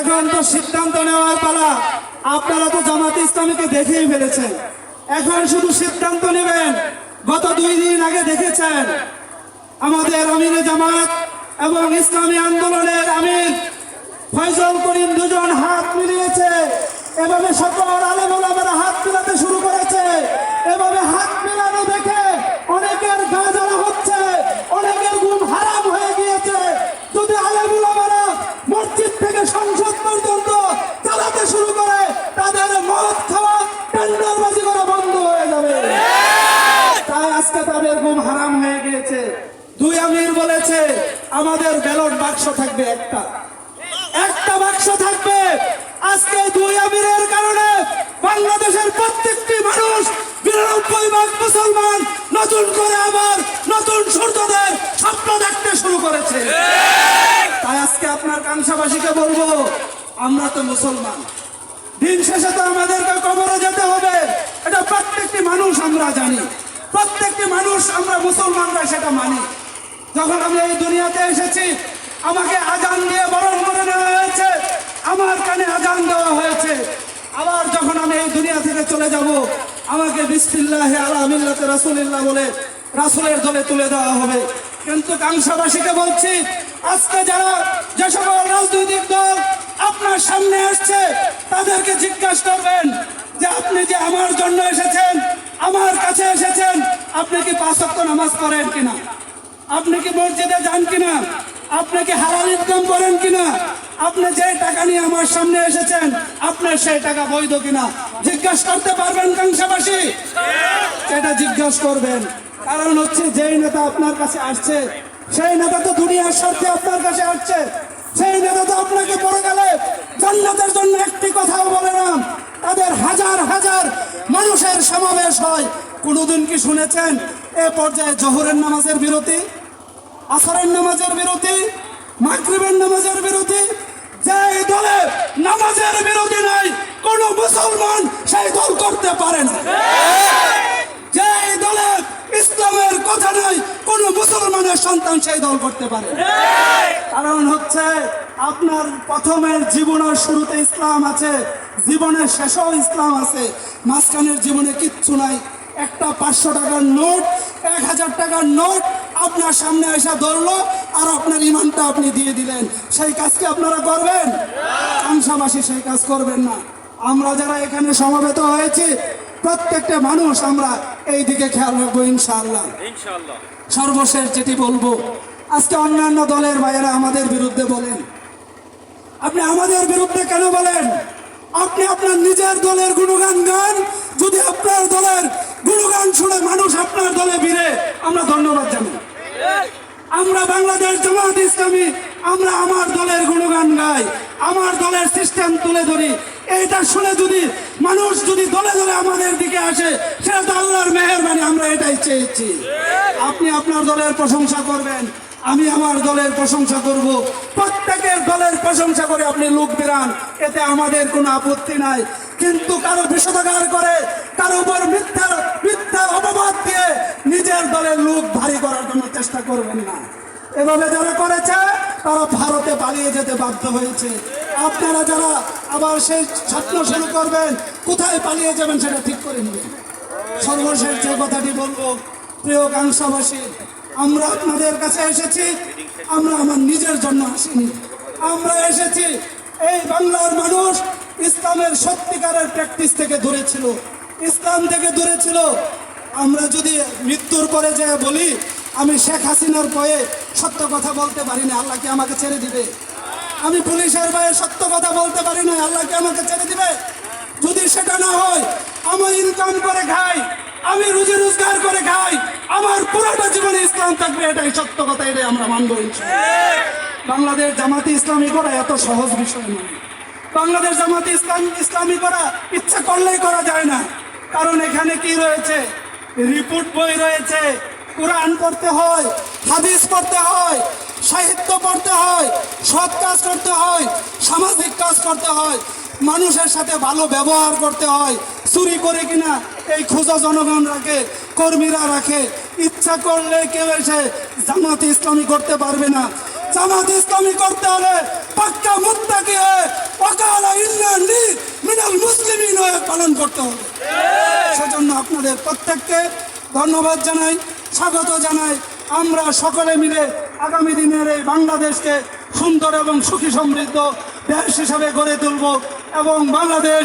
এখন তো সিদ্ধান্ত নেওয়ার পালা আপনারা তো জামাত ইসলামীকে দেখেই ফেলেছেন। এখন শুধু সিদ্ধান্ত নেবেন, গত দুই দিন আগে দেখেছেন। আমাদের আমিরে জামাত এবং ইসলামী আন্দোলনের আমির ফয়জল করিম দুজন হাত মিলিয়েছে। এভাবে সকল আলেম হারাম হয়ে গিয়েছে। দুই আমির বলেছে, আমাদের ব্যালট বাক্স থাকবে একটা। একটা বাক্স থাকবে। আজকে দুই আমিরের কারণে বাংলাদেশের প্রত্যেকটি মানুষ বিরানব্বই ভাগ মুসলমান নতুন করে আবার নতুন সূর্যোদয়ের স্বপ্ন দেখতে শুরু করেছে। তাই আজকে আপনার কাংসাবাসীকে বলব, আমরা তো মুসলমান। দিন শেষে তো আমাদেরকে কবরে যেতে হবে। এটা প্রত্যেকটি মানুষ আমরা জানি। প্রত্যেকটি মানুষ আমরা মুসলমানরা সেটা মানি। যখন আমি এই দুনিয়াতে এসেছি, আমাকে আজান দিয়ে বরণ করে নেওয়া হয়েছে। আমার কানে আজান দেওয়া হয়েছে। আবার যখন আমি এই দুনিয়া থেকে চলে যাব, আমাকে বিসমিল্লাহ আলা মিল্লাতে রাসূলুল্লাহ বলে রাসূলের দলে তুলে দেওয়া হবে। কিন্তু কাংসাবাসীকে বলছি, আজকে যারা যে আপনি কি পাঁচ ওয়াক্ত নামাজ পড়েন কিনা? আপনি কি মসজিদে যান কিনা? আপনি কি হালাল ইনকাম করেন কিনা? আপনি যে টাকা নিয়ে আমার সামনে এসেছেন, আপনার সেই টাকা বৈধ কিনা? জিজ্ঞাসা করতে পারবেন কাংসাবাসী এটা জিজ্ঞাসা করবেন। কারণ হচ্ছে যেই নেতা আপনার কাছে আসছে, সেই নেতা তো দুনিয়ার স্বার্থে আপনার কাছে আসছে। সেই নেতা তো আপনাকে পড়ে গেলে জান্নাতের জন্য একটি কথাও বলে না। তাদের হাজার হাজার মানুষের সমাবেশ হয়। কোনোদিন কি শুনেছেন এ পর্যায়ে জোহরের নামাজের বিরতি, আসরের নামাজের বিরতি, মাগরিবের নামাজের বিরতি? যে দলে নামাজের বিরতি নাই, কোন মুসলমান সেই দল করতে পারে না। যে দলে ইসলামের কথা নাই, কোন মুসলমানের সন্তান সেই দল করতে পারে কারণ হচ্ছে আপনার প্রথমের জীবনের শুরুতে ইসলাম আছে, জীবনের শেষেও ইসলাম আছে, মাঝখানের জীবনে কিচ্ছু নাই। একটা পাঁচশো টাকার নোট এক হাজার টাকার নোট আপনার সামনে এসে ধরলো আর আপনার ইমানটা আপনি দিয়ে দিলেন। সেই কাজকে আপনারা করবেন? কাংসাবাসী সেই কাজ করবেন না। আমরা যারা এখানে সমবেত হয়েছি প্রত্যেকটা মানুষ আমরা এই দিকে খেয়াল রাখব ইনশাআল্লাহ। সর্বশেষ যেটি বলব আজকে অন্যান্য দলের ভাইয়েরা আমাদের বিরুদ্ধে বলেন। আপনি আমাদের বিরুদ্ধে কেন বলেন? আপনি আপনার নিজের দলের গুণগান গান যদি আপনার দলের গুণগান শুনে মানুষ আপনার দলে ভিড়ে আমরা ধন্যবাদ জানাই। আমরা বাংলাদেশ জামাত ইসলামী, আমরা আমার দলের গুণগান গাই, আমার দলের সিস্টেম তুলে ধরি। এইটা শুনে যদি মানুষ যদি দলে দলে আমাদের দিকে আসে, সেটা তো আল্লাহর মেহরবানি, আমরা এটাই চেয়েছি। আপনি আপনার দলের প্রশংসা করবেন, আমি আমার দলের প্রশংসা করব। প্রশংসা করে আপনি লোক বেরান, এতে আমাদের কোনো আপত্তি নাই। কিন্তু কারও বিষোদগার করে, কারও উপর মিথ্যা মিথ্যা অপবাদ দিয়ে নিজের দলের লোক ভারী করার জন্য চেষ্টা করবেন না। এভাবে যারা করেছে, তারা ভারতে পালিয়ে যেতে বাধ্য হয়েছে। আপনারা যারা আবার সেই স্বপ্ন শুরু করবেন, কোথায় পালিয়ে যাবেন সেটা ঠিক করে নেবেন সর্বশেষ যে কথাটি বলব, প্রিয় কাংসাবাসী আমরা আপনাদের কাছে এসেছি, আমরা আমার নিজের জন্য আসিনি। আমরা এসেছি। এই বাংলার মানুষ ইসলামের সত্যিকারের প্র্যাকটিস থেকে দূরে ছিল। ইসলাম থেকে দূরে ছিল। আমরা যদি মৃত্যুর পরে যে বলি, আমি শেখ হাসিনার ভয়ে সত্য কথা বলতে পারি না। আল্লাহ কি আমাকে ছেড়ে দিবে? আমি পুলিশের ভয়ে সত্য কথা বলতে পারি না। আল্লাহ কি আমাকে ছেড়ে দিবে? যদি সেটা না হয় আমি ইনকাম করে খাই, আমি রুজি রোজগার করে খাই, আমার পুরোটা জীবনে ইসলাম থাকবে, এটাই সত্য কথা, এটাই আমরা মানবো। বাংলাদেশ জামাতি ইসলামী করা এত সহজ বিষয় নয় বাংলাদেশ জামাতি ইসলাম, ইসলামী করা ইচ্ছা করলেই করা যায় না। কারণ এখানে কি রয়েছে? রিপোর্ট বই রয়েছে, কোরআন পড়তে হয়, হাদিস পড়তে হয়, সাহিত্য পড়তে হয়, সৎ কাজ করতে হয়, সামাজিক কাজ করতে হয়, মানুষের সাথে ভালো ব্যবহার করতে হয়, চুরি করে কিনা এই খোঁজা জনগণ রাখে, কর্মীরা রাখে। ইচ্ছা করলে কেউ এসে জামাত ইসলামী করতে পারবে না। জামাত ইসলামী করতে হলে পাক্কা মুত্তাকি হয়ে অকালা ইন্ডিয়ান মিনাল মুসলিমিন হয়ে পালন করতে হবে। সেজন্য আপনাদের প্রত্যেককে ধন্যবাদ জানাই, স্বাগত জানাই। আমরা সকলে মিলে আগামী দিনের এই বাংলাদেশকে সুন্দর এবং সুখী সমৃদ্ধ দেশ হিসাবে গড়ে তুলব এবং বাংলাদেশ